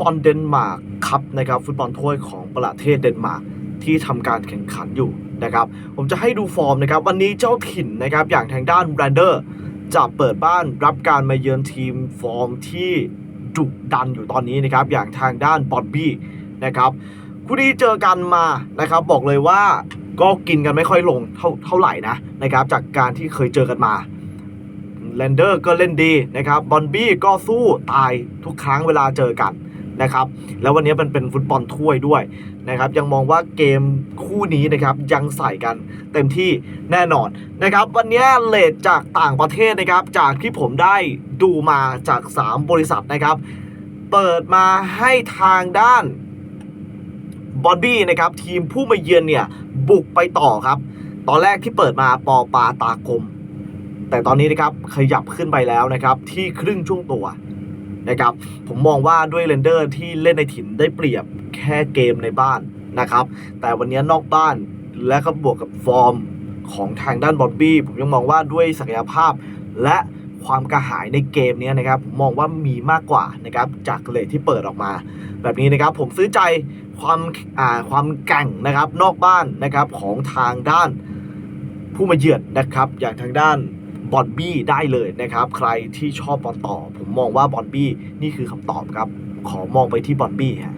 บอลเดนมาร์กครับนะครับฟุตบอลถ้วยของประเทศเดนมาร์กที่ทำการแข่งขันอยู่นะครับ ผมจะให้ดูฟอร์มนะครับ วันนี้เจ้าถิ่นนะครับ อย่างทางด้านแบรนเดอร์จะเปิดบ้านรับการมาเยือนทีมฟอร์มที่ดุดันอยู่ตอนนี้นะครับ อย่างทางด้านบอดบี้นะครับคู่นี้เจอกันมานะครับ บอกเลยว่าก็กินกันไม่ค่อยลงเท่าเท่าไหร่นะนะครับ จากการที่เคยเจอกันมาแลนเดอร์ก็เล่นดีนะครับบอลบี้ก็สู้ตายทุกครั้งเวลาเจอกัน นะครับแล้ววันนี้มันเป็นฟุตบอลถ้วยด้วยนะครับยังมองว่าเกมคู่นี้นะครับยังใส่กันเต็มที่แน่นอนนะครับวันนี้เลทจากต่างประเทศนะครับจากที่ผมได้ดูมาจาก 3 บริษัทนะครับ เปิดมาให้ทางด้านบอลบี้นะครับทีมผู้มาเยือนเนี่ยบุกไปต่อครับ ตอนแรกที่เปิดมาปอปาตากลมแต่ตอนนี้นะครับขยับขึ้นไปแล้วนะครับที่ครึ่งช่วงตัว นะครับผมมองว่าด้วยเรนเดอร์ที่เล่นในถิ่นได้เปรียบแค่เกมในบ้านนะครับ แต่วันนี้นอกบ้านและก็บวกกับฟอร์มของทางด้านบอบบี้ผมยังมองว่าด้วยศักยภาพและความกระหายในเกมนี้นะครับผมมองว่ามีมากกว่านะครับจากเลทที่เปิดออกมา แบบนี้นะครับผมซื้อใจความอ่าความแก่งนะครับนอกบ้านนะครับของทางด้านผู้มาเยือนนะครับ อย่างทางด้าน บอลบี้ได้เลยนะครับ ใครที่ชอบบอลต่อ ผมมองว่าบอลบี้นี่คือคำตอบครับ ขอมองไปที่บอลบี้ฮะ